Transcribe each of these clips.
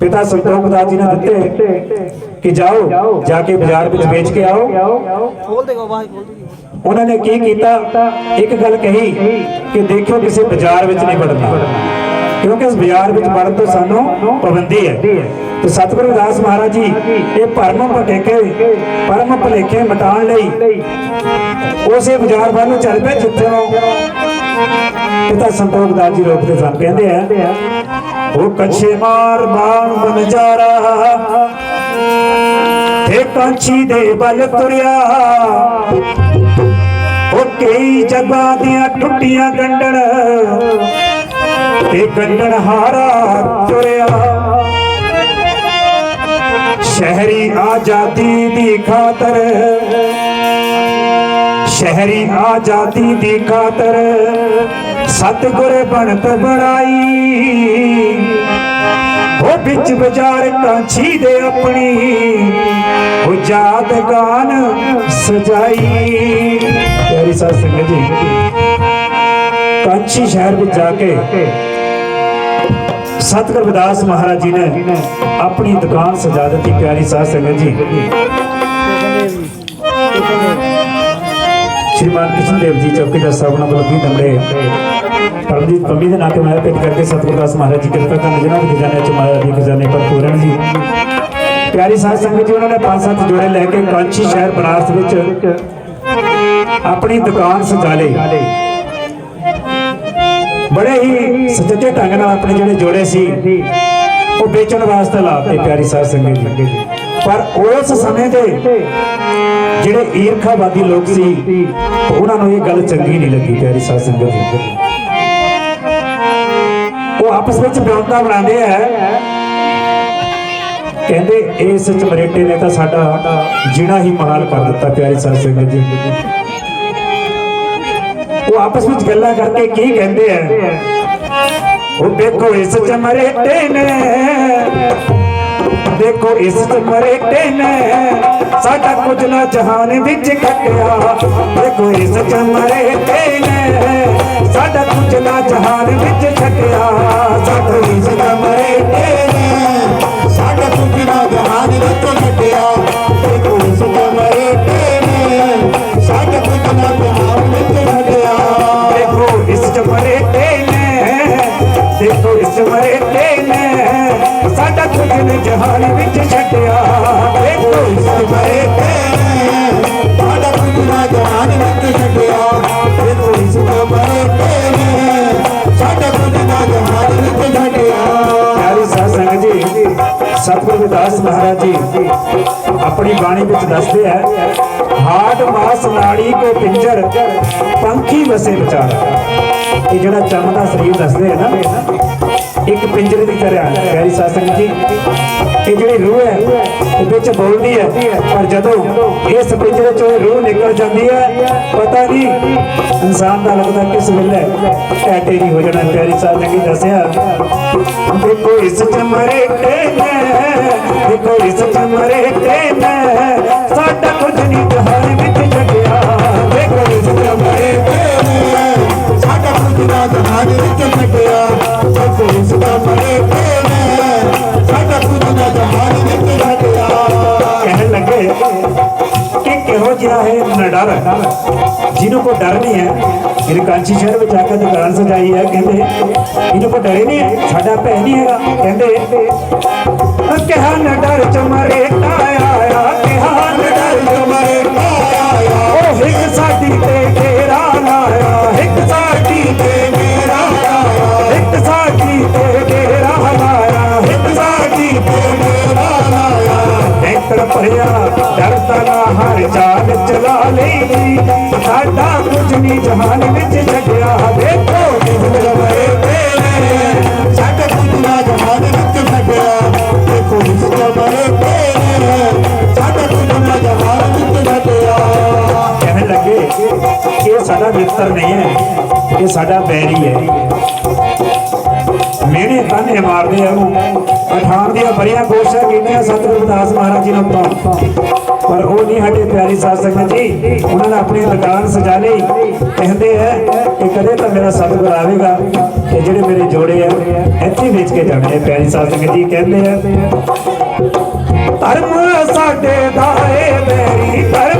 ਪਿਤਾ ਸੰਤੋਖ ਦਾਸ ਜੀ ਨੇ ਦਿੱਤੇ ਕਿ ਜਾਓ ਜਾ ਕੇ ਬਾਜ਼ਾਰ ਵਿੱਚ ਵੇਚ ਕੇ ਆਓ। ਖੋਲ ਖੋਲ ਉਹਨਾਂ ਨੇ ਕੀ ਕੀਤਾ? ਇੱਕ ਗੱਲ ਕਹੀ ਕਿ ਦੇਖਿਓ ਕਿਸੇ ਬਾਜ਼ਾਰ ਵਿੱਚ ਨਹੀਂ ਵੜਨਾ। ਕਿਉਂਕਿ ਇਸ ਬਾਜ਼ਾਰ ਵਿੱਚ ਵੜਨ ਤੋਂ ਸਾਨੂੰ ਪਾਬੰਦੀ ਹੈ। ਤੇ ਸਤਿਗੁਰੂ ਦਾਸ ਮਹਾਰਾਜ ਜੀ ਇਹ ਭਰਮ ਭਟੇਕੇ ਪਰਮ ਭਲੇਖੇ ਮਟਾਉਣ ਲਈ ਉਸੇ ਬਾਜ਼ਾਰ ਵੱਲ ਨੂੰ ਚੱਲ ਪਏ ਜਿੱਥੋਂ ਪਿਤਾ ਸੰਤੋਖ ਦਾਸ ਜੀ ਰੋਕਦੇ ਸਨ। ਕਹਿੰਦੇ ਆ ਉਹ ਕੱਛੇ ਮਾਰ ਬਾਣ ਬਨਜਾਰਾ ਤੇ ਕਾਂਚੀ ਦੇ ਬਲ ਤੁਰਿਆ ਉਹ ਕਈ ਜਗ੍ਹਾ ਦੀਆਂ ਟੁੱਟੀਆਂ ਗੰਡਣ ਤੇ ਗੰਡਣ ਹਾਰਾ ਤੁਰਿਆ ਸ਼ਹਿਰੀ ਆਜ਼ਾਦੀ ਦੀ ਖਾਤਰ ਸ਼ਹਿਰੀ ਆਜ਼ਾਦੀ ਦੀ ਖਾਤਰ ਸਤਿਗੁਰ ਬਣਤ ਬਣਾਈ ਉਹ ਵਿੱਚ ਬਾਜ਼ਾਰ ਕਾਂਛੀ ਦੇ ਆਪਣੀ, ਉਹ ਯਾਦਗਾਨ ਸਜਾਈ। ਪਿਆਰੀ ਸਾਧ ਸੰਗਤ ਜੀ, ਕਾਂਛੀ ਸ਼ਹਿਰ ਵਿੱਚ ਜਾ ਕੇ ਸਤਿਗੁਰ ਵਿਦਾਸ ਮਹਾਰਾਜ ਜੀ ਨੇ ਆਪਣੀ ਦੁਕਾਨ ਸਜਾ ਦਿੱਤੀ, ਪਿਆਰੀ ਸਾਧ ਸੰਗਤ ਜੀ। ਸ਼੍ਰੀਮਾਨ ਕ੍ਰਿਸ਼ਨ ਦੇਵ ਜੀ ਚੌਕੀਦਾਰ ਸਾਹਿਬ ਨਾਲ ਬਲਬੀ ਦਮੜੇ ਪਰਮਜੀਤ ਪੰਮੀ ਦੇ ਨਾਂ ਤੇ ਮਾਇਆ ਭੇਟ ਕਰਕੇ ਸਤਿਗੁਰ ਦਾਸ ਮਹਾਰਾਜ ਜੀ ਕਿਰਪਾ ਕਰਨ ਜਿਨ੍ਹਾਂ ਦੇ ਖਜ਼ਾਨੇ ਚ ਮਾਇਆ ਦੀ ਖਜ਼ਾਨੇ ਪਰ ਪੂਰਨ ਜੀ। ਪਿਆਰੀ ਸਾਧ ਸੰਗਤ ਜੀ, ਉਹਨਾਂ ਨੇ ਪੰਜ ਸੱਤ ਜੋੜੇ ਲੈ ਕੇ ਕਾਂਚੀ ਸ਼ਹਿਰ ਬਨਾਰਸ ਵਿੱਚ ਆਪਣੀ ਦੁਕਾਨ ਸਜਾ ਲਈ। ਬੜੇ ਹੀ ਸੱਚੇ ਢੰਗ ਨਾਲ ਆਪਣੇ ਜਿਹੜੇ ਜੋੜੇ ਸੀ, ਉਹ ਵੇਚਣ ਵਾਸਤੇ ਲਾਤੇ ਪਿਆਰੀ ਸਾਧ ਸੰਗਤ ਜੀ। ਪਰ ਉਸ ਸਮੇਂ ਦੇ ਜਿਹੜੇ ਈਰਖਾਵਾਦੀ ਲੋਕ ਸੀ, ਉਹਨਾਂ ਨੂੰ ਇਹ ਗੱਲ ਚੰਗੀ ਨਹੀਂ ਲੱਗੀ ਪਿਆਰੀ ਸਾਧ ਸੰਗਤ ਜੀ। ਆਪਸ ਵਿੱਚ ਵਿਉਂਤਾ ਬਣਾਉਂਦੇ ਆ। ਕਹਿੰਦੇ, ਇਸ ਚਮਰੇਟੇ ਨੇ ਤਾਂ ਸਾਡਾ ਜਿਹੜਾ ਹੀ ਮਹਾਲ ਕਰ ਦਿੱਤਾ, ਪਿਆਰੀ ਸਾਧ ਸੰਗਤ ਜੀ। ਉਹ ਆਪਸ ਵਿੱਚ ਗੱਲਾਂ ਕਰਕੇ ਕੀ ਕਹਿੰਦੇ ਆ? ਉਹ ਦੇਖੋ, ਇਸ ਚਮਰੇਟੇ ਨੇ। ਦੇਖੋ, ਇਸ ਚਮਰੇਟੇ ਨੇ। ਸਾਡਾ ਕੁਝ ਨਾ ਜਹਾਨ ਵਿੱਚ ਕੱਟਿਆ ਦੇਖੋ, ਇਸ ਚਮਰੇਟੇ ਨੇ। ਸਾਡਾ ਕੁਝ ਜਹਾਨ ਵਿੱਚ ਖੱਟਿਆ ਸਾਡਾ ਇਸ ਚਮਰੇਟੇ ਨੇ ਸਾਡਾ ਕੁਕਰਾ ਜਹਾਨ ਵਿੱਚ ਘਟਿਆ ਸਤਿਗੁਰੂ ਮਹਾਰਾਜ ਜੀ, ਆਪਣੀ ਬਾਣੀ ਵਿੱਚ ਦੱਸਦੇ ਆ, ਹਾਟ ਮਾਸ ਨਾੜੀ ਕੋ ਪਿੰਜਰ, ਪੰਖੀ ਵਸੇ ਵਿਚਾਰਾ। ਇਹ ਜਿਹੜਾ ਚਮਦਾ ਸਰੀਰ ਦੱਸਦੇ ਆ ਨਾ ਇੱਕ ਪਿੰਜਰੇ ਦੀ ਤਰ੍ਹਾਂ ਹੈ, ਪਿਆਰੀ ਸਾਧ ਸੰਗਤ ਜੀ। ਇਹ ਜਿਹੜੀ ਰੂਹ ਹੈ ਇਹ ਵਿੱਚ ਬੋਲਦੀ ਹੈ ਪਰ ਜਦੋਂ ਇਸ ਪਿੰਜਰੇ ਚੋਂ ਰੂਹ ਨਿਕਲ ਜਾਂਦੀ ਹੈ ਪਤਾ ਨਹੀਂ ਇਨਸਾਨ ਦਾ ਲੱਗਦਾ ਕਿਸ ਵੇਲੇ ਟੈਟੇ ਨਹੀਂ ਹੋ ਜਾਣਾ ਪਿਆਰੀ ਸਾਧ ਸੰਗਤ ਦੱਸਿਆ। ਦੇਖੋ ਇਸ ਚਮਰੇ ਨੇ ਦੇਖੋ ਇਸ ਚਮਰੇ ਨੇ ਸਾਡਾ ਕੁਝ ਨਹੀਂ ਜਹਾਨ ਵਿੱਚ ਛੱਡਿਆ। ਦੇਖੋ ਇਸ ਚਮਰੇ ਨੇ ਸਾਡਾ ਕੁਕਰਾ ਜਹਾਨ ਵਿੱਚ ਘਟਿਆ ਕਿਹੋ ਜਿਹਾ ਹੈ। ਨਡਰ ਜਿਹਨੂੰ ਕੋ ਡਰ ਨਹੀਂ ਹੈ ਇਹ ਕਾਂਚੀ ਸ਼ਹਿਰ ਵਿੱਚ ਆ ਕੇ ਦੁਕਾਨ ਸਜਾਈ ਹੈ, ਕਹਿੰਦੇ, ਇਹਨੂੰ ਕੋ ਡਰੇ ਨਹੀਂ ਸਾਡਾ ਭੈ ਨਹੀਂ ਹੈਗਾ, ਕਹਿੰਦੇ ਕਿਹਾ ਨਾ ਡਰ ਚਮਰੇ, ਆਇਆ ਕਿਹਾ ਨਾ ਡਰ ਚਮਰੇ, ਆਇਆ ਉਹ ਇੱਕ ਸਾਡੀ ਤੇ ਤੇਰਾ ਲਾਇਆ, ਇੱਕ ਸਾਡੀ ਤੇ ਮੇਰਾ ਲਾਇਆ, ਇੱਕ ਸਾਡੀ ਤੇ ਭਰਿਆ ਡਰਦਾ ਨਾ ਹਰ ਚਾਲ ਚਲਾ ਲਈ। ਸਾਡਾ ਕੁਝ ਨਹੀਂ ਜਹਾਨ ਵਿੱਚ ਛੱਡਿਆ। ਦੇਖੋ ਕਿਸ ਲਵੇ ਤੇਰੇ। ਸਾਡਾ ਕੁਕਰਾ ਜਹਾਨ ਵਿੱਚ ਘਟਿਆ ਦੇਖੋ ਇਸ ਕਮਰੇ ਨੇ ਸਾਡਾ ਕੁਕਰਾ ਜਹਾਨ ਵਿੱਚ ਘਟਿਆ ਕਹਿਣ ਲੱਗੇ ਇਹ ਸਾਡਾ ਮਿੱਤਰ ਨਹੀਂ ਹੈ, ਇਹ ਸਾਡਾ ਬੈਰੀ ਹੈ। ਮਿਹਣੇ ਤਾਨੇ ਮਾਰਦੇ ਆ ਉਹਨੂੰ ਪਠਾਨ ਦੀਆਂ ਬੜੀਆਂ ਕੋਸ਼ਿਸ਼ਾਂ ਕੀਤੀਆਂ ਸਤਿਗੁਰੂ ਦਾਸ ਮਹਾਰਾਜ ਜੀ ਨੂੰ ਪਰ ਉਹ ਨਹੀਂ ਹਟੇ ਪਿਆਰੀ ਸਾਧ ਸੰਗਤ ਜੀ। ਉਹਨਾਂ ਨੇ ਆਪਣੀ ਦੁਕਾਨ ਸਜਾ ਲਈ। ਕਹਿੰਦੇ ਆ ਕਿ ਕਦੇ ਤਾਂ ਮੇਰਾ ਸਤਿਗੁਰ ਆਵੇਗਾ ਤੇ ਜਿਹੜੇ ਮੇਰੇ ਜੋੜੇ ਆ, ਇੱਥੇ ਵੇਚ ਕੇ ਜਾਣੇ ਆ। ਪਿਆਰੀ ਸਾਧ ਸੰਗਤ ਜੀ। ਕਹਿੰਦੇ ਆ, ਧਰਮ ਸਾਡੇ ਦਾਏ ਮੇਰੀ ਧਰਮ।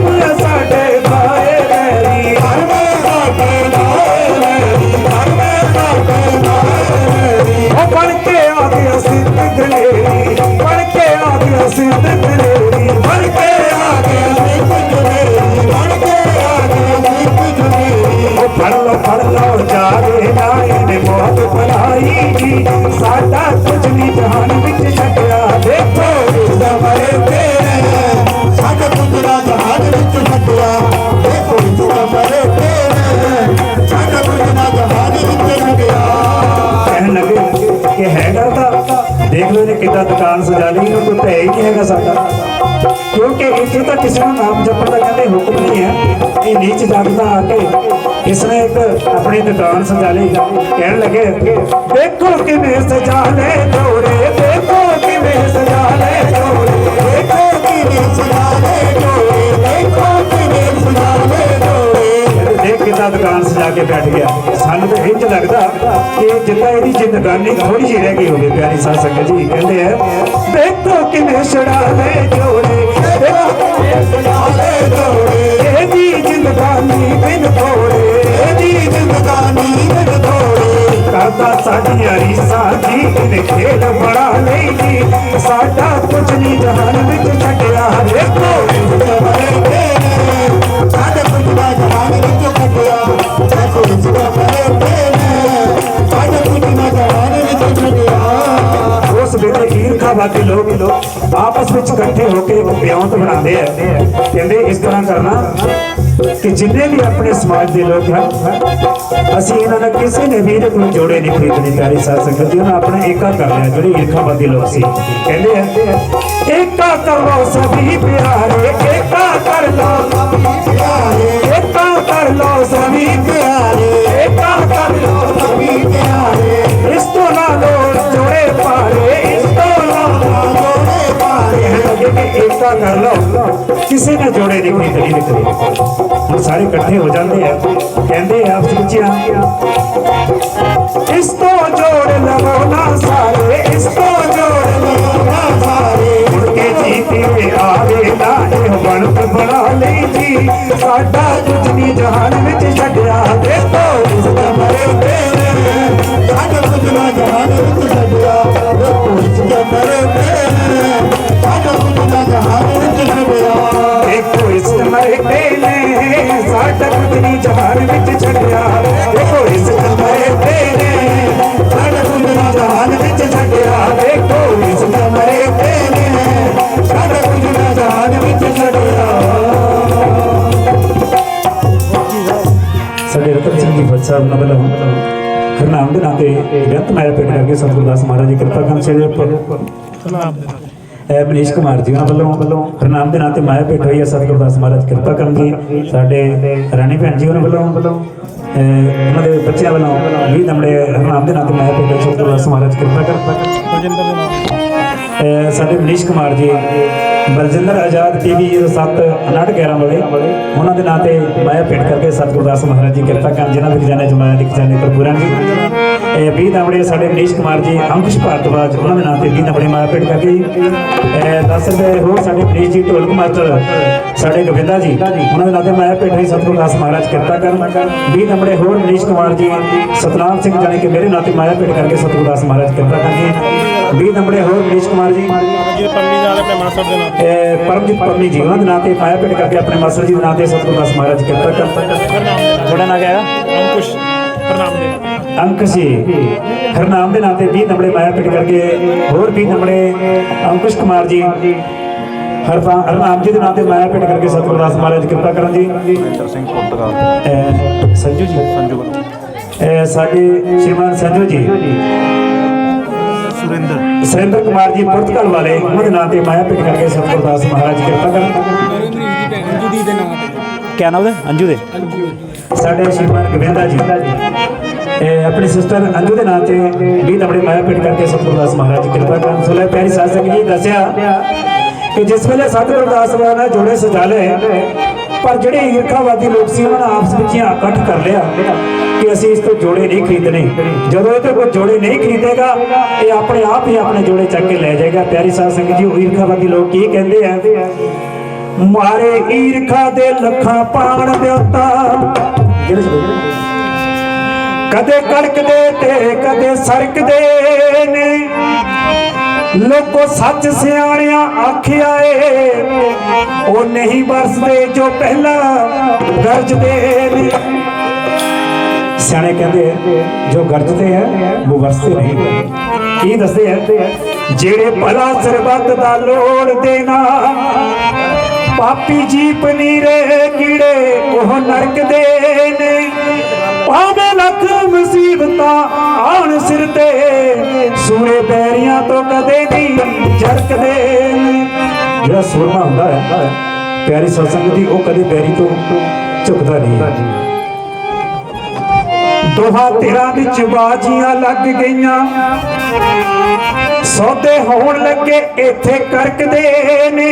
ਦੇਖ ਲਓ ਇਹਨੇ ਕਿੱਦਾਂ ਦੁਕਾਨ ਸਜਾ ਲਈ, ਇਹਨੂੰ ਕੋਈ ਭੈ ਹੀ ਨਹੀਂ ਹੈਗਾ ਸਾਡਾ। ਕਿਉਂਕਿ ਇੱਥੇ ਤਾਂ ਕਿਸੇ ਨੂੰ ਨਾਮ ਜਪਣ ਦਾ ਕਹਿੰਦੇ ਹੁਕਮ ਨਹੀਂ ਹੈ। ਇਹ ਨੀਚ ਜਾਤ ਦਾ ਆ ਕੇ ਇਸਨੇ ਇੱਕ ਆਪਣੀ ਦੁਕਾਨ ਸਜਾ ਲਈ। ਕਹਿਣ ਲੱਗੇ, ਦੇਖੋ ਕਿਵੇਂ ਸਜਾ ਲੈ ਜੋੜੇ, ਦੇਖੋ ਕਿਵੇਂ ਸਜਾ ਲੈ ਜੋੜੇ, ਦੇਖੋ ਕਿਵੇਂ ਸਜਾ ਲੈ ਜੋੜੇ, ਦੇਖੋ ਕਿੱਦਾਂ ਦੁਕਾਨ ਸਜਾ ਕੇ ਬੈਠ ਗਿਆ। ਸਾਨੂੰ ਤਾਂ ਇੰਜ ਲੱਗਦਾ ਕਿ ਜਿੱਦਾਂ ਇਹਦੀ ਜ਼ਿੰਦਗਾਨੀ ਥੋੜੀ ਜਿਹੀ ਰਹਿ ਗਈ ਹੋਵੇ, ਪਿਆਰੀ ਸਾਧ ਸੰਗਤ ਜੀ। ਕਹਿੰਦੇ ਆ, ਦੇਖੋ ਕਿਵੇਂ ਛੜਾ ਜੋੜੇ, ਇਹਦੀ ਜ਼ਿੰਦਗਾਨੀ ਬਿਨ ਥੋੜੇ ਇਹਦੀ ਜ਼ਿੰਦਗਾਨੀ ਬਿਨ ਥੋੜੇ ਕਰਦਾ ਸਾਡੀ ਯਾਰੀ ਸਾਥੀ ਇਹਨੇ ਖੇਡ ਈਰਖਾਵਾਦੀ ਲੋਕ ਲੋਕ ਆਪਸ ਵਿੱਚ ਇਕੱਠੇ ਹੋ ਕੇ ਇੱਕ ਬਿਆੰਤ ਬਣਾਉਂਦੇ ਆ। ਕਹਿੰਦੇ ਇਸ ਤਰ੍ਹਾਂ ਕਰਨਾ ਕਿ ਜਿੰਨੇ ਵੀ ਆਪਣੇ ਸਮਾਜ ਦੇ ਲੋਕ ਹਨ, ਅਸੀਂ ਇਹਨਾਂ ਦਾ ਕਿਸੇ ਨੇ ਵੀ ਇਹਦੇ ਕੋਲ ਜੋੜੇ ਨਹੀਂ ਖਰੀਦਣੇ, ਪਿਆਰੀ ਸਾਧ ਸੰਗਤ ਜੀ। ਉਹਨਾਂ ਆਪਣਾ ਏਕਾ ਕਰ ਲਿਆ, ਜਿਹੜੇ ਈਰਖਾਵਾਦੀ ਲੋਕ ਸੀ। ਕਹਿੰਦੇ ਆ, ਏਕਾ ਕਰੋ ਸਭੀ ਪਿਆਰੇ, ਏਕਾ ਕਿ ਕਰ ਲਓ। ਕਿਸੇ ਨੇ ਜੋੜੇ ਨਹੀਂ ਖਰੀਦਣੀ ਨਿਕਲੀ ਹੁਣ ਸਾਰੇ ਇਕੱਠੇ ਹੋ ਜਾਂਦੇ ਆ। ਕਹਿੰਦੇ ਆ ਆਪਸ ਇਸ ਤੋਂ ਜੋੜ ਲਵੋ ਨਾ ਸਾਰੇ, ਇਸ ਤੋਂ ਜੋੜ ਲਵੋ ਨਾ ਸਾਰੇ। ਮੁੜ ਕੇ ਜੀਤੇ ਆਵੇ ਨਾ ਇਹ ਬਣਤ ਬਣਾ ਲਈ ਜੀ। ਸਾਡਾ ਕੁਝ ਨਹੀਂ ਜਹਾਨ ਵਿੱਚ ਛੱਡਿਆ ਦੇਖੋ ਇਸ ਮਨੀਸ਼ ਕੁਮਾਰ ਜੀ ਉਹਨਾਂ ਵੱਲੋਂ ਵੱਲੋਂ ਹਰਨਾਮ ਦੇ ਨਾਂ 'ਤੇ ਮਾਇਆ ਭੇਟ ਹੋਈ ਹੈ। ਸਤਿਗੁਰੂ ਦਾਸ ਮਹਾਰਾਜ, ਕਿਰਪਾ ਕਰਨ ਜੀ ਸਾਡੇ ਰਾਣੀ ਭੈਣ ਜੀ ਉਹਨਾਂ ਵੱਲੋਂ ਵੱਲੋਂ ਉਹਨਾਂ ਦੇ ਬੱਚਿਆਂ ਵੱਲੋਂ ਵੀ ਨਮੜੇ ਹਰਨਾਮ ਦੇ ਨਾਂ 'ਤੇ ਮਾਇਆ ਭੇਟ ਹੋਈ। ਸਤਿਗੁਰੂ ਦਾਸ ਮਹਾਰਾਜ, ਕਿਰਪਾ ਕਰਨ ਸਾਡੇ ਮਨੀਸ਼ ਕੁਮਾਰ ਜੀ ਬਲਜਿੰਦਰ ਆਜ਼ਾਦ ਟੀਵੀ 07 11 ਵਾਲੇ, ਉਹਨਾਂ ਦੇ ਨਾਂ ਤੇ ਮਾਇਆ ਭੇਟ ਕਰਕੇ ਸਤਿਗੁਰੂਦਾਸ ਮਹਾਰਾਜ ਜੀ ਕਿਰਪਾ ਕਰਨ, ਜਿਨ੍ਹਾਂ ਦੇ ਖਜ਼ਾਨੇ ਚ ਮਾਇਆ ਦੇ ਖਜ਼ਾਨੇ ਕਰਪੂਰਨ ਜੀ। ਇਹ ਵੀ ਨਵੜੇ ਸਾਡੇ ਮਨੀਸ਼ ਕੁਮਾਰ ਜੀ, ਅੰਕੁਸ਼ ਭਾਰਤਵਾਜ ਉਹਨਾਂ ਦੇ ਨਾਂ ਤੇ ਵੀ ਨਵੜੇ ਮਾਇਆ ਭੇਟ ਕਰਕੇ ਜੀ। ਇਹ ਦੱਸ ਰੁਪਏ ਹੋਰ ਸਾਡੇ ਮਨੀਸ਼ ਜੀ ਢੋਲਕ ਮਾਸਟਰ ਸਾਡੇ ਗੋਬਿੰਦਾ ਜੀ, ਉਹਨਾਂ ਦੇ ਨਾਂ ਤੇ ਮਾਇਆ ਭੇਟ ਹੋਈ ਸਤਿਗੁਰੂ ਦਾਸ ਮਹਾਰਾਜ ਕਿਰਪਾ ਕਰਨ। ਵੀ ਨਵੜੇ ਹੋਰ ਮਨੀਸ਼ ਕੁਮਾਰ ਜੀ, ਸਤਨਾਮ ਸਿੰਘ ਜਾਣੇ ਕਿ ਮੇਰੇ ਨਾਂ ਤੇ ਮਾਇਆ ਭੇਟ ਕਰਕੇ ਸਤਿਗੁਰੂ ਦਾਸ ਮਹਾਰਾਜ ਕਿਰਪਾ ਕਰਨ ਜੀ। ਵੀ ਨੰਬਰੇ ਹੋਰ ਮਨੀਸ਼ ਕੁਮਾਰ ਜੀ। ਪੰਮੀ ਨਾਲ ਆਪਣੇ ਮਾਸਟਰ ਦੇ ਨਾਲ ਪਰਮਜੀਤ ਪਰਮੀ ਜੀ ਉਹਨਾਂ ਦੇ ਨਾਂ ਤੇ ਮਾਇਆ ਭੇਟ ਕਰਕੇ ਆਪਣੇ ਮਾਸਟਰ ਜੀ ਦੇ ਨਾਂ ਤੇ ਸਤਿਗੁਰੂ ਦਾਸ ਮਹਾਰਾਜ ਕਿਰਪਾ ਤੁਹਾਡਾ ਨਾਂ ਕਿਹਾ ਅੰਕੁਸ਼। ਪ੍ਰਣਾਮ ਦੇ ਅੰਕ ਸੀ ਹਰਨਾਮ ਦੇ ਨਾਂ ਤੇ 20 ਨੰਬਰੇ ਮਾਇਆ ਭੇਟ ਕਰਕੇ ਹੋਰ 20 ਨੰਬਰੇ ਅੰਕੁਸ਼ ਕੁਮਾਰ ਜੀ। ਹਰਪਾ ਹਰਨਾਮ ਜੀ ਦੇ ਨਾਂ ਤੇ ਮਾਇਆ ਭੇਟ ਕਰਕੇ ਸਤਿਗੁਰੂ ਦਾਸ ਮਹਾਰਾਜ ਕਿਰਪਾ ਕਰਨ ਜੀ। ਮਹਿੰਦਰ ਸਿੰਘ ਪੁਰਤਗਾਲ। ਸੰਜੂ ਜੀ। ਸੰਜੂ ਵੱਲੋਂ। ਇਹ ਸਾਡੇ ਸ਼੍ਰੀਮਾਨ ਸੰਜੂ ਜੀ। ਸੁਰਿੰਦਰ। ਸੁਰਿੰਦਰ ਕੁਮਾਰ ਜੀ ਪੁਰਤਗਾਲ ਵਾਲੇ ਉਹਨਾਂ ਦੇ ਨਾਂ ਤੇ ਮਾਇਆ ਭੇਟ ਕਰਕੇ ਸਤਿਗੁਰੂ ਦਾਸ ਮਹਾਰਾਜ ਕਿਰਪਾ ਕਰਨ। ਕਿਆ ਨਾਮ ਉਹਦਾ? ਅੰਜੂ ਦੇ। ਸਾਡੇ ਸ਼੍ਰੀਮਾਨ ਗੋਬਿੰਦਾ ਜੀ। ਇਹ ਆਪਣੀ ਸਿਸਟਰ ਅੰਜੂ ਦੇ ਨਾਂ ਤੇ ਵੀ ਆਪਣੇ ਮਾਇਆ ਪਿੰਡ ਕਰਕੇ ਸਤਿਗੁਰੂ ਦਾਸ ਮਹਾਰਾਜ ਕਿਰਪਾ ਕਰਨ। ਸੋ ਲੈ ਪਿਆਰੀ ਸਾਧ ਸੰਗਤ ਜੀ ਦੱਸਿਆ ਕਿ ਜਿਸ ਵੇਲੇ ਸਤਿਗੁਰੂ ਦਾਸ ਮਹਾਰਾਜ ਨੇ ਜੋੜੇ ਸਜਾ ਲਏ ਪਰ ਜਿਹੜੇ ਈਰਖਾਵਾਦੀ ਲੋਕ ਸੀ, ਉਹਨਾਂ ਨੇ ਆਪਸ ਵਿੱਚ ਹੀ ਇਕੱਠ ਕਰ ਲਿਆ ਕਿ ਅਸੀਂ ਇਸ ਤੋਂ ਜੋੜੇ ਨਹੀਂ ਖਰੀਦਣੇ। ਜਦੋਂ ਇਹ ਤੋਂ ਕੋਈ ਜੋੜੇ ਨਹੀਂ ਖਰੀਦੇਗਾ, ਇਹ ਆਪਣੇ ਆਪ ਹੀ ਆਪਣੇ ਜੋੜੇ ਚੱਕ ਕੇ ਲੈ ਜਾਏਗਾ। ਪਿਆਰੀ ਸਾਧ ਸੰਗਤ ਜੀ, ਉਹ ਈਰਖਾਵਾਦੀ ਲੋਕ ਕੀ ਕਹਿੰਦੇ ਆ? ਮਾਰੇ ਈਰਖਾ ਦੇ ਲੱਖਾਂ ਪਾਣ ਦਿਉਤਾ ਜਿਹੜੇ ਜਿਹੜੇ ਕਦੇ ਕੜਕਦੇ ਤੇ ਕਦੇ ਸਰਕਦੇ ਨੇ। ਲੋਕੋ ਸੱਚ ਸਿਆਣਿਆ ਆਖਿਆ ਏ, ਉਹ ਨਹੀਂ ਵਰਸਦੇ ਜੋ ਪਹਿਲਾਂ ਗਰਜਦੇ ਨੇ। ਸਿਆਣੇ ਕਹਿੰਦੇ ਜੋ ਗਰਜਦੇ ਹੈ ਉਹ ਵਰਸਦੇ ਨਹੀਂ। ਕੀ ਦੱਸਦੇ ਹੈ ਜਿਹੜੇ ਭਲਾ ਸਰਬੱਤ ਦਾ ਲੋੜ ਦੇਣਾ ਪਾਪੀ ਜੀ ਪਨੀਰੇ ਕੀੜੇ ਉਹ ਨਰਕ ਦੇ ਨੇ। ਭਾਵੇਂ ਲੱਖ ਮੁਸੀਬਤਾਂ ਆਣ ਸਿਰ ਤੇ ਸੂਰੇ ਬੈਰੀਆਂ ਤੋਂ ਕਦੇ ਨਹੀਂ ਜਰਕਦੇ ਨੇ ਜਿਹੜਾ ਸੁਰਮਾ ਹੁੰਦਾ ਹੈ ਪਿਆਰੀ ਸਤਸੰਗ ਦੀ ਉਹ ਕਦੇ ਬੈਰੀ ਤੋਂ ਝੁਕਦਾ ਨਹੀਂ ਦੋਹਾਂ ਤੇਰਾਂ ਵਿੱਚ ਬਾਜੀਆਂ ਲੱਗ ਗਈਆਂ। ਸੌਦੇ ਹੋਣ ਲੱਗੇ ਇੱਥੇ ਕਰਕਦੇ ਨੇ।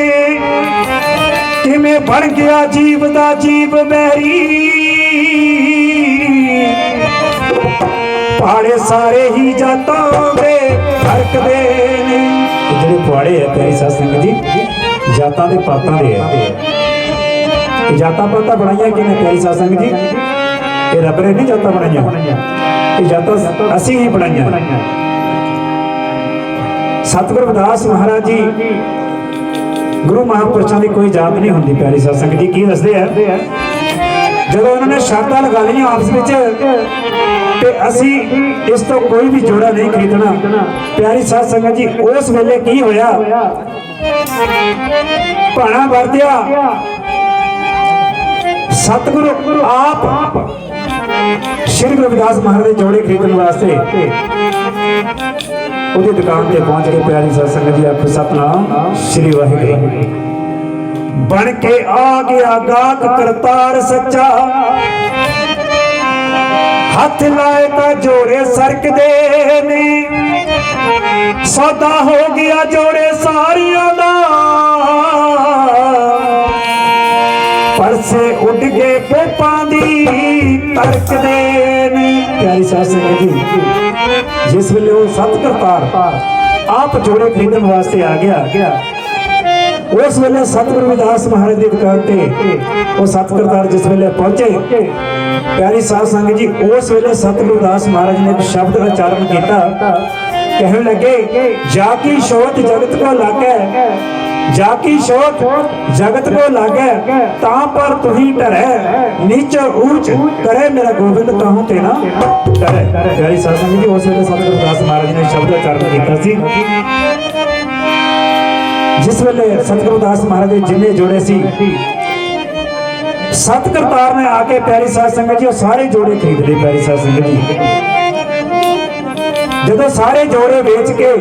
ਕਿਵੇਂ ਬਣ ਗਿਆ ਜੀਵ ਦਾ ਜੀਵ ਬੈਰੀ ਪਹਾੜੇ ਸਾਰੇ ਹੀ ਜਾਤਾਂ ਦੇ ਫਰਕਦੇ ਨੇ। ਜਿਹੜੇ ਪਹਾੜੇ ਆ, ਪਿਆਰੀ ਸਾਧ ਸੰਗਤ ਜੀ, ਜਾਤਾਂ ਦੇ ਪਾਤਾਂ ਦੇ ਆ। ਜਾਤਾਂ ਪਾਤਾਂ ਬਣਾਈਆਂ ਕਿਨੇ ਪਿਆਰੀ ਸਾਧ ਸੰਗਤ ਜੀ? ਇਹ ਰੱਬ ਨੇ ਨਹੀਂ ਜਾਤਾਂ ਬਣਾਈਆਂ। ਇਹ ਜਾਤਾਂ ਅਸੀਂ ਹੀ ਬਣਾਈਆਂ। ਸਤਿਗੁਰੂ ਰਵਿਦਾਸ ਮਹਾਰਾਜ ਜੀ, ਗੁਰੂ ਮਹਾਪੁਰਸ਼ਾਂ ਦੀ ਕੋਈ ਜਾਤ ਨਹੀਂ ਹੁੰਦੀ, ਪਿਆਰੀ ਸਤਸੰਗ ਜੀ। ਕੀ ਦੱਸਦੇ ਆ? ਜਦੋਂ ਉਹਨਾਂ ਨੇ ਸ਼ਰਤਾਂ ਲਗਾ ਲਈਆਂ ਆਪਸ ਵਿੱਚ, ਤੇ ਅਸੀਂ ਇਸ ਤੋਂ ਕੋਈ ਵੀ ਜੋੜਾ ਨਹੀਂ ਖਰੀਦਣਾ। ਪਿਆਰੀ ਸਾਧ ਸੰਗਤ ਜੀ, ਉਸ ਵੇਲੇ ਕੀ ਹੋਇਆ? ਭਾਣਾ ਵਰਤਿਆ। ਸਤਿਗੁਰੂ ਆਪ ਸ਼੍ਰੀ ਗੁਰੂ ਰਵਿਦਾਸ ਮਹਾਰਾਜ ਦੇ ਜੋੜੇ ਖਰੀਦਣ ਵਾਸਤੇ ਉਹਦੀ ਦੁਕਾਨ ਤੇ ਪਹੁੰਚ ਕੇ ਪਿਆਰੀ ਸਾਧ ਸੰਗਤ ਜੀ ਆਖੋ ਸਤਨਾਮ ਸ਼੍ਰੀ ਵਾਹਿਗੁਰੂ। ਬਣ ਕੇ ਆ ਗਿਆ ਗਾਕ ਕਰਤਾਰ ਸੱਚਾ। ਹੱਥ ਲਾਏ ਤਾਂ ਜੋੜੇ ਸਰਕਦੇ ਨੇ। ਸੌਦਾ ਹੋ ਗਿਆ ਜੋੜੇ ਸਾਰਿਆਂ ਦਾ। ਪਰਸੇ ਉੱਡ ਗਏ ਪੋਪਾਂ ਦੀ ਤਰਕਦੇ ਨੇ। ਪਿਆਰੀ ਸਾਧ ਸੰਗਤ ਜੀ, ਜਿਸ ਵੇਲੇ ਉਹ ਸਤ ਕਰਤਾਰ, ਆਪ ਜੋੜੇ ਖਰੀਦਣ ਵਾਸਤੇ ਆ ਗਿਆ। ਉਸ ਵੇਲੇ ਸਤਿਗੁਰੂ ਰਵਿਦਾਸ ਮਹਾਰਾਜ ਦੀ ਦੁਕਾਨ ਤੇ ਉਹ ਸਤ ਜਿਸ ਵੇਲੇ ਪਹੁੰਚੇ, ਪਿਆਰੀ ਸਾਧ ਸੰਗਤ ਜੀ, ਉਸ ਵੇਲੇ ਸਤਿਗੁਰੂ ਰਵਿਦਾਸ ਮਹਾਰਾਜ ਨੇ ਇੱਕ ਸ਼ਬਦ ਉਚਾਰਨ ਕੀਤਾ। ਕਹਿਣ ਲੱਗੇ, ਜਾ ਕੀ ਸ਼ੋਤ ਜਗਤ ਕੋ ਲਾਗੈ? ਜਾ ਕੀ ਸ਼ੋਤ ਜਗਤ ਕੋ ਲਾਗੈ? ਤਾਂ ਪਰ ਤੁਹੀ ਡਰੈ। ਨੀਚ ਊਚ ਕਰੇ ਮੇਰਾ ਗੋਬਿੰਦ ਕਹੂੰ ਤੇ ਨਾ ਕਰੇ ਪਿਆਰੀ ਸਾਧ ਸੰਗਤ ਜੀ, ਉਸ ਵੇਲੇ ਸਤਿਗੁਰੂ ਰਵਿਦਾਸ ਮਹਾਰਾਜ ਨੇ ਸ਼ਬਦ ਉਚਾਰਨ ਕੀਤਾ ਸੀ। ਜਿਸ ਵੇਲੇ ਸਤਿਗੁਰੂ ਦਾਸ ਮਹਾਰਾਜ ਦੇ ਜਿੰਨੇ ਜੋੜੇ ਸੀ, ਸਤ ਕਰਤਾਰ ਨੇ ਆ ਕੇ ਪਿਆਰੀ ਸਾਧ ਸੰਗਤ ਜੀ, ਉਹ ਸਾਰੇ ਜੋੜੇ ਖਰੀਦ ਲਏ ਪਿਆਰੀ ਸਾਧ ਸੰਗਤ ਜੀ। ਜਦੋਂ ਸਾਰੇ ਜੋੜੇ ਵੇਚ ਕੇ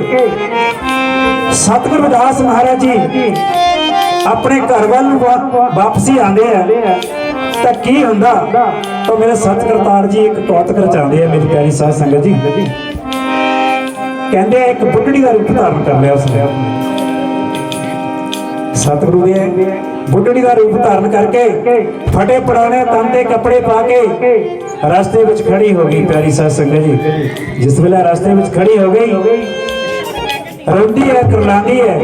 ਸਤਿਗੁਰੂ ਦਾਸ ਮਹਾਰਾਜ ਜੀ ਆਪਣੇ ਘਰ ਵੱਲ ਨੂੰ ਵਾਪਸੀ ਆਉਂਦੇ ਆ, ਤਾਂ ਕੀ ਹੁੰਦਾ? ਤਾਂ ਮੇਰੇ ਸਤ ਕਰਤਾਰ ਜੀ ਇੱਕ ਕੌਤਕ ਰਚਾਉਂਦੇ ਆ ਮੇਰੀ ਪਿਆਰੀ ਸਾਧ ਸੰਗਤ ਜੀ। ਕਹਿੰਦੇ ਇੱਕ ਬੁੱਢੜੀ ਦਾ ਰੂਪ ਧਾਰਨ ਕਰ ਲਿਆ ਉਸਨੇ। ਸਤਿਗੁਰੂ ਨੇ ਬੁੱਢੜੀ ਦਾ ਰੂਪ ਧਾਰਨ ਕਰਕੇ ਫਟੇ ਪੁਰਾਣੇ ਤਨ ਦੇ ਕੱਪੜੇ ਪਾ ਕੇ ਰਸਤੇ ਵਿੱਚ ਖੜੀ ਹੋ ਗਈ, ਪਿਆਰੀ ਸਾਧ ਸੰਗਤ ਜੀ। ਜਿਸ ਵੇਲੇ ਰਸਤੇ ਵਿੱਚ ਖੜੀ ਹੋ ਗਈ, ਰੋਂਦੀ ਹੈ ਕਰਲਾਂਦੀ ਹੈ।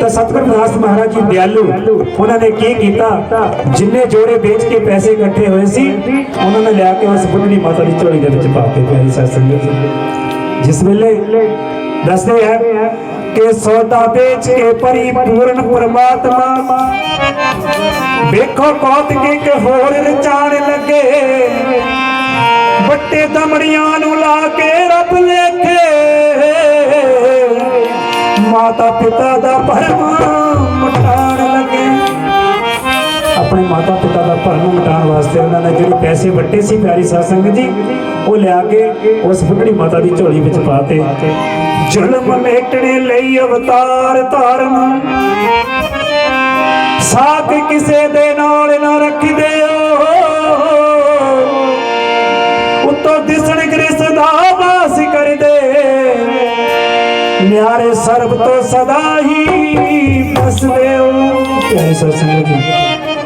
ਤਾਂ ਸਤਿਗੁਰੂ ਦਾਸ ਮਹਾਰਾਜ ਜੀ ਦਿਆਲੂ, ਉਹਨਾਂ ਨੇ ਕੀ ਕੀਤਾ? ਜਿੰਨੇ ਜੋੜੇ ਵੇਚ ਕੇ ਪੈਸੇ ਇਕੱਠੇ ਹੋਏ ਸੀ, ਉਹਨਾਂ ਨੇ ਲਿਆ ਕੇ ਉਸ ਬੁੱਢੜੀ ਮਾਤਾ ਦੀ ਝੋਲੀ ਦੇ ਵਿੱਚ ਪਾ ਕੇ ਪਿਆਰੀ ਸਾਧ ਸੰਗਤ ਜਿਸ ਵੇਲੇ ਦੱਸਦੇ ਹੈ ਕਿ ਸੌਦਾ ਵੇਚ ਕੇ ਪਰਿਪੂਰਨ ਪਰਮਾਤਮਾ। ਵੇਖੋ ਕੌਤਕ ਇੱਕ ਹੋਰ ਰਚਾਣ ਲੱਗੇ। ਵੱਟੇ ਦਮੜੀਆਂ ਨੂੰ ਲਾ ਕੇ ਰੱਬ ਲੇਖੇ ਮਾਤਾ ਪਿਤਾ ਦਾ ਭਰਮ ਮਟਾਣ ਲੱਗੇ। ਆਪਣੇ ਮਾਤਾ ਪਿਤਾ ਦਾ ਭਰਮ ਮਿਟਾਉਣ ਵਾਸਤੇ ਉਹਨਾਂ ਨੇ ਜਿਹੜੇ ਪੈਸੇ ਵੱਟੇ ਸੀ ਪਿਆਰੀ ਸਾਧ ਸੰਗਤ ਜੀ, ਉਹ ਲਿਆ ਕੇ ਉਸ ਬੁੱਢੜੀ ਮਾਤਾ ਦੀ ਝੋਲੀ ਵਿੱਚ ਪਾਤੇ ਜਨਮ ਮੇਟਣੇ ਲਈ ਅਵਤਾਰ ਧਾਰਨ। ਸਾਥ ਕਿਸੇ ਦੇ ਨਾਲ ਨਾ ਰੱਖਦੇ ਉੱਤੋਂ ਦਿਸਣ ਗ੍ਰਿਸ ਦਾ ਵਾਸ ਕਰਦੇ। ਨਿਆਰੇ ਸਰਬ ਤੋਂ ਸਦਾ ਹੀ ਫਸਦੇ ਹੋ। ਪਿਆਰੇ ਸਤਿ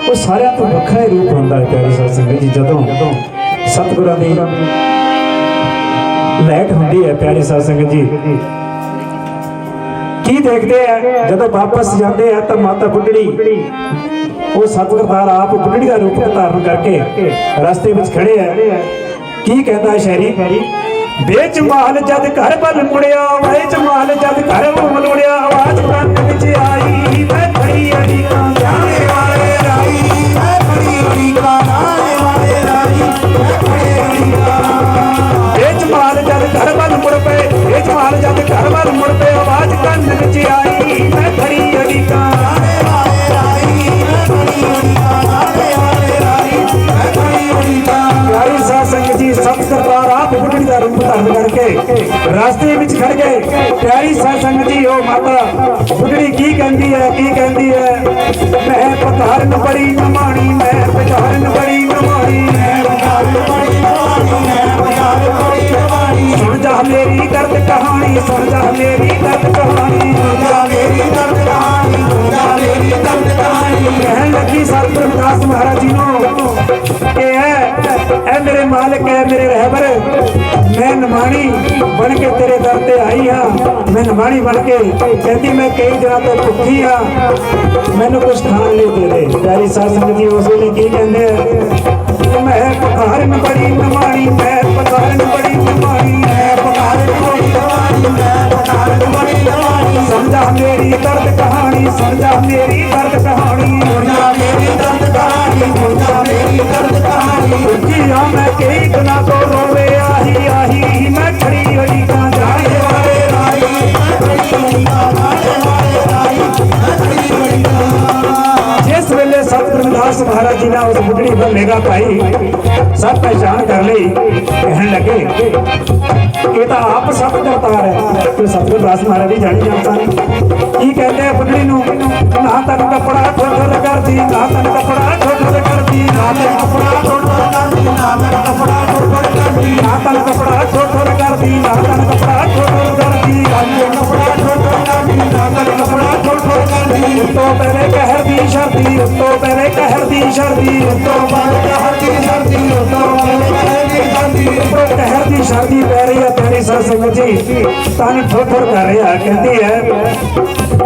ਉਹ ਸਾਰਿਆਂ ਤੋਂ ਵੱਖਰਾ ਹੀ ਰੂਪ ਹੁੰਦਾ ਹੈ ਪਿਆਰੇ ਸਤਿ ਜੀ, ਜਦੋਂ ਸਤਿਗੁਰਾਂ ਦੀ ਲੈਟ ਹੁੰਦੀ ਹੈ ਪਿਆਰੇ ਸਾਧ ਸੰਗਤ ਜੀ। ਕੀ ਦੇਖਦੇ ਆ? ਜਦੋਂ ਵਾਪਸ ਜਾਂਦੇ ਆ ਤਾਂ ਮਾਤਾ ਬੁੱਢੜੀ ਉਹ ਸਤਿਗੁਰਦਾਰ ਆਪ ਬੁੱਢੜੀ ਦਾ ਰੂਪ ਧਾਰਨ ਕਰਕੇ ਰਸਤੇ ਵਿੱਚ ਖੜੇ ਆ। ਕੀ ਕਹਿੰਦਾ ਸ਼ਹਿਰੀ? ਸ਼ਾਇਰੀ ਵੇਚ ਮਾਲ ਜਦ ਘਰ ਵੱਲ ਮੁੜਿਆ, ਵੇਚ ਮਾਲ ਜਦ ਘਰ ਵੱਲ ਮੁੜਿਆ, ਆਵਾਜ਼ ਕੰਨ ਵਿੱਚ ਆਈ। ਜਵਾਨੀ ਸੁਣ ਜਾ ਮੇਰੀ ਦਰਦ ਕਹਾਣੀ ਸੁਣ ਜਾ ਮੇਰੀ ਦਰਦ ਕਹਾਣੀ ਜਾ ਮੇਰੀ ਦਰਦ ਕਹਾਣੀ ਜਾ ਮੇਰੀ ਦਰਦ ਕਹਾਣੀ ਕਹਿਣ ਲੱਗੀ ਸਤਿਗੁਰੂ ਦਾਸ ਮਹਾਰਾਜ ਜੀ ਨੂੰ ਕਿ ਐ ਐ ਮੇਰੇ ਮਾਲਕ ਐ ਮੇਰੇ ਰਹਿਬਰ ਮੈਂ ਨਿਮਾਣੀ ਬਣ ਕੇ ਤੇਰੇ ਦਰ ਤੇ ਆਈ ਹਾਂ ਮੈਂ ਨਿਮਾਣੀ ਬਣ ਕੇ ਕਹਿੰਦੀ ਮੈਂ ਕਈ ਦਿਨਾਂ ਤੋਂ ਭੁੱਖੀ ਹਾਂ ਮੈਨੂੰ ਕੁਝ ਖਾਣ ਲਈ ਦੇ ਦੇ ਪਿਆਰੀ ਸਾਧ ਸੰਗਤ ਜੀ ਉਸ ਵੇਲੇ ਕੀ ਕਹਿੰਦੇ ਆ ਮੈਂ ਪਖਾਰਨ ਬੜੀ ਨਿਮਾਣੀ ਮੈਂ ਪਖਾਰਨ ਬੜੀ ਨਿਮਾਣੀ ਸਮਝਾ ਮੇਰੀ ਦਰਦ ਕਹਾਣੀ, ਸਮਝਾ ਮੇਰੀ ਦਰਦ ਕਹਾਣੀ ਜਾ ਮੇਰੀ ਦਰਦ ਕਹਾਣੀ ਜਾ ਮੇਰੀ ਦਰਦ ਕਹਾਣੀ। ਜੀ ਮੈਂ ਕਈ ਦਿਨਾਂ ਤੋਂ ਰੋਵੇ, ਆਹੀ ਆਹੀ, ਮੈਂ ਖੜੀ ਅੜੀ ਕਾਂ ਜਾਏ ਵਾਲੇ ਰਾਈ ਖੜੀ ਵਾਲੇ ਰਾਈ ਖੜੀ ਹੋਈ ਜਿਸ ਵੇਲੇ ਸਤਿਗੁਰੂ ਦਾਸ ਮਹਾਰਾਜ ਜੀ ਨੇ ਉਸ ਬੁੱਢੀ ਨੂੰ ਨਿਗਾਹ ਪਾਈ ਸਭ ਪਹਿਚਾਨ ਕਰ ਲਈ, ਕਹਿਣ ਲੱਗੇ, ਇਹ ਤਾਂ ਆਪ ਸਭ ਕਰਤਾਰ ਹੈ, ਤੇ ਤੋਂ ਦਾਸ ਮਹਾਰਾਜ ਜੀ ਜਾਣੀ ਜਾਣਦਾ ਨਹੀਂ ਕੀ ਕਹਿੰਦੇ ਆ ਨੂੰ? ਨਾ ਤਨ ਕਪੜਾ ਠੋਠਰ ਕਰਦੀ, ਨਾ ਤਨ ਕਪੜਾ ਠੋਠਰ ਕਰਦੀ, ਨਾ ਤਨ ਕਪੜਾ ਟੋਟਾ ਕਰਦੀ, ਨਾ ਮੈਂ ਕਪੜਾ ਟੋਟਾ ਕਰਦੀ, ਨਾ ਤਨ ਕਪੜਾ ਠੋਠਰ ਕਰਦੀ, ਨਾ ਤਨ ਕਪੜਾ ਠੋਠਰ ਕਰਦੀ ਕਪੜਾ ਟੋਟਾ ਕਰਦੀ, ਨਾ ਮੈਂ ਕਪੜਾ ਟੋਟਾ ਕਰਦੀ ਉੱਤੋਂ ਪਹਿਲੇ ਕਹਿਰ ਦੀ ਸ਼ਰਦੀ ਉੱਤੋਂ ਪਹਿਲੇ ਕਹਿਰ ਦੀ ਸ਼ਰਦੀ ਤੋਂ ਬਾਅਦ ਦੀ ਸ਼ਰਦੀ ਪੈ ਰਹੀ ਹੈ ਤੇਰੀ ਸਰ ਸੰਗਤ ਜੀ ਤਨ ਠੋਠਰ ਕਰ ਰਿਹਾ ਕਹਿੰਦੀ ਹੈ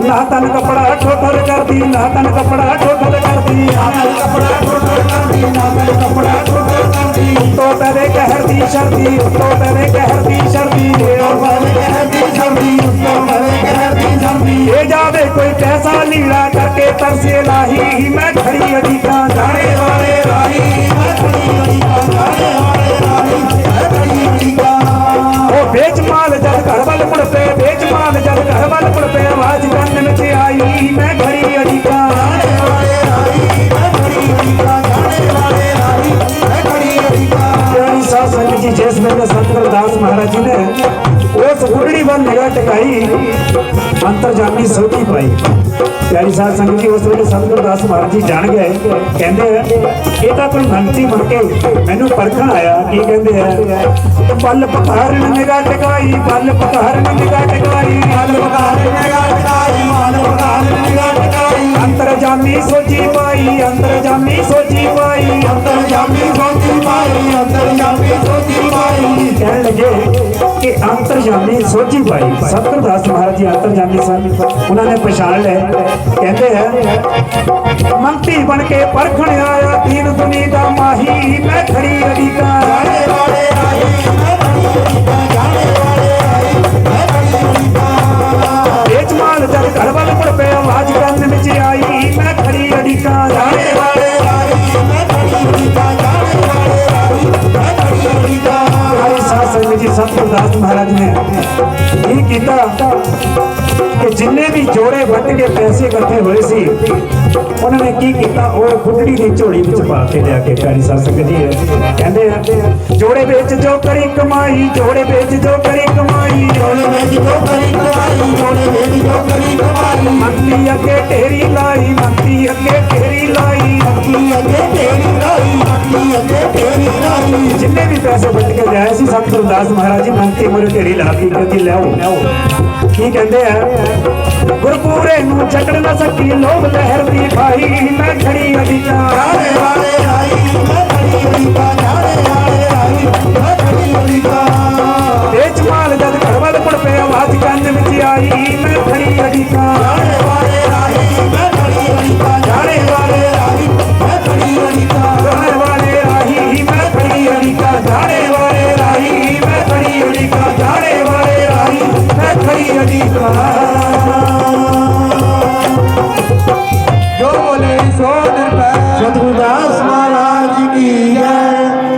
ਨਾ ਤਨ ਕਪੜਾ ਠੋਠਰ ਕਰਦੀ ਨਾ ਤਨ ਕਪੜਾ ਠੋਠਰ ਕਰਦੀ ਨਾ ਮੈਂ ਕਪੜਾ ਟੋਟਾ ਕਰਦੀ ਨਾ ਮੈਂ ਕਪੜਾ ਟੋਟਾ ਕਰਦੀ ਉੱਤੋਂ ਪਹਿਲੇ ਕਹਿਰ ਦੀ ਸ਼ਰਦੀ ਉੱਤੋਂ ਪਹਿਲੇ ਕਹਿਰ ਦੀ ਸ਼ਰਦੀ ਤੋਂ ਬਾਅਦ ਕਹਿਰ ਦੀ ਸਰਦੀ ਤੋਂ ਬਾਅਦ ਕਹਿਰ ਦੀ ਸਰਦੀ ਇਹ ਜਾਵੇ ਕੋਈ ਪੈਸਾ ਲੀੜਾ ਕਰਕੇ ਤਰਸੇ ਲਾਹੀ ਮੈਂ ਖੜੀ ਅੜੀਕਾਂ ਜਾਣੇ ਰਾਹੀ ਮੈਂ ਖੜੀ ਹੋਈ ਕਾਨਾਏ ਵਾਲੇ ਰਾਹੀ ਮੈਂ ਖੜੀ ਹੋਈ ਪਿਆਰੀ ਸਾਧ ਸੰਗਤ ਜੀ, ਜਿਸ ਵੇਲੇ ਸਤਿਗੁਰੂ ਦਾਸ ਮਹਾਰਾਜ ਜੀ ਨੇ ਉਸ ਬੁੱਢੜੀ ਵੱਲ ਨਿਗਾਹ ਟਿਕਾਈ, ਅੰਤਰਜਾਮੀ ਸੋਧੀ ਪਾਈ। ਪਿਆਰੀ ਸਾਧ ਸੰਗਤ ਜੀ, ਉਸ ਵੇਲੇ ਸਤਿਗੁਰੂ ਦਾਸ ਮਹਾਰਾਜ ਜੀ ਜਾਣ ਗਏ। ਕਹਿੰਦੇ ਆ, ਇਹ ਤਾਂ ਕੋਈ ਮੰਤੀ ਬਣ ਕੇ ਮੈਨੂੰ ਪਰਖਣ ਆਇਆ। ਕੀ ਕਹਿੰਦੇ ਆ? ਪੱਲ ਪਕਾਰਨ ਨਿਗਾਹ ਟਕਾਈ ਪੱਲ ਪਕਾਰਨ ਨਿਗਾਹ ਸੋਚੀ ਪਾਈ ਅੰਤਰਜਾਮੀ ਸੋਚੀ ਪਾਈ ਅੰਦਰ ਜਾਮੀ ਸੋਚੀ ਪਾਈ ਅੰਦਰ ਜਾਮੀ ਸੋਚੀ ਪਾਈ ਕਹਿਣ ਲੱਗੇ ਕਿ ਅੰਤਰਜਾਮੀ ਸੋਝੀ ਪਾਈ ਸਤਿਗੁਰੂ ਦਾਸ ਮਹਾਰਾਜ ਜੀ ਅੰਤਰਜਾਮੀ ਸਨ ਉਹਨਾਂ ਨੇ ਪਛਾਣ ਲਿਆ ਕਹਿੰਦੇ ਹੈ ਮੰਤੀ ਬਣ ਕੇ ਪਰਖਣ ਆਇਆ ਦੀਨ ਦੁਨੀ ਦਾ ਮਾਹੀ ਮੈਂ ਖੜੀ ਅੜੀਕਾਂ ਜਾਣੇ ਵਾਲੇ ਰਾਹੀ ਮੈਂ ਦਾਸ ਮਹਾਰਾਜ ਨੇ ਇਹ ਕੀਤਾ ਕਿ ਜਿੰਨੇ ਵੀ ਜੋੜੇ ਵੱਟ ਕੇ ਪੈਸੇ ਇਕੱਠੇ ਹੋਏ ਸੀ ਉਹਨਾਂ ਨੇ ਕੀ ਕੀਤਾ? ਉਹ ਬੁੱਢੜੀ ਦੀ ਝੋਲੀ ਵਿੱਚ ਪਾ ਕੇ ਲਿਆ ਕੇ ਪਿਆਰੀ ਸਾਧ ਸੰਗਤ ਜੀ ਕਹਿੰਦੇ ਆ ਜੋੜੇ ਵਿੱਚ ਜੋ ਕਰੀ ਕਮਾਈ ਜੋੜੇ ਵਿੱਚ ਜੋ ਕਰੀ ਕਮਾਈ ਜੋੜੇ ਵਿੱਚ ਜੋ ਕਰੀ ਕਮਾਈ ਜੋੜੇ ਵਿੱਚ ਜੋ ਕਰੀ ਕਮਾਈ। ਮੰਤੀ ਅੱਗੇ ਢੇਰੀ ਲਾਈ ਮੰਤੀ ਅੱਗੇ ਢੇਰੀ ਲਾਈ। ਅੱਗੇ ਰਾਹੀ ਕੀ ਅੱਗੇ ਜਿੰਨੇ ਵੀ ਪੈਸੇ ਵੱਟ ਕੇ ਲਿਆਏ ਸੀ ਸੰਤ ਗੁਰਦਾਸ ਮਹਾਰਾਜ ਜੀ ਮੰਤੀ ਮੋਰੇ ਢੇਰੀ ਲਾ ਕੇ ਕਹਿੰਦੀ, ਲਿਆਓ ਲਿਆਓ। ਕੀ ਕਹਿੰਦੇ ਆ? ਗੁਰਪੂਰੇ ਨੂੰ ਜਕੜ ਨਾ ਸਕੀ, ਲੋਭ ਲਹਿਰ ਦੀ ਭਾਈ ਮੈਂ ਖੜੀ ਅਧਿਕਾਰ ਵਾਲੇ ਆਈ, ਮੈਂ ਖੜੀ ਹੋਈ